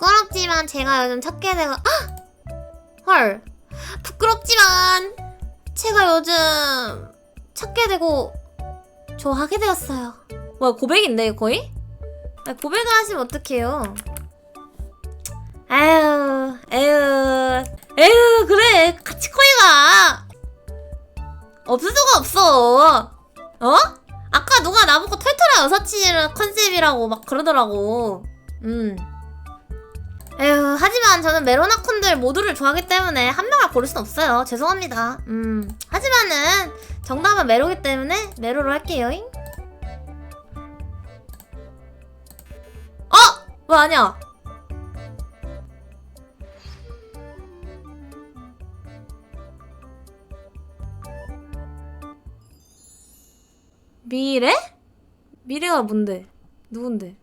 부끄럽지만 제가 요즘 찾게 되고 헉! 헐 부끄럽지만 제가 요즘 찾게 되고 좋아하게 되었어요. 뭐야 고백인데 거의? 아, 고백을 하시면 어떡해요? 아유, 아유, 아유, 그래. 같이 코이가. 없을 수가 없어. 어? 아까 누가 나보고 털털한 여사친이라 컨셉이라고 막 그러더라고. 음. 에휴, 하지만 저는 메로나콘들 모두를 좋아하기 때문에 한 명을 고를 순 없어요. 죄송합니다. 음. 하지만은 정답은 메로기 때문에 메로로 할게요. 잉? 어? 왜 아니야? 미래? 미래가 뭔데? 누군데?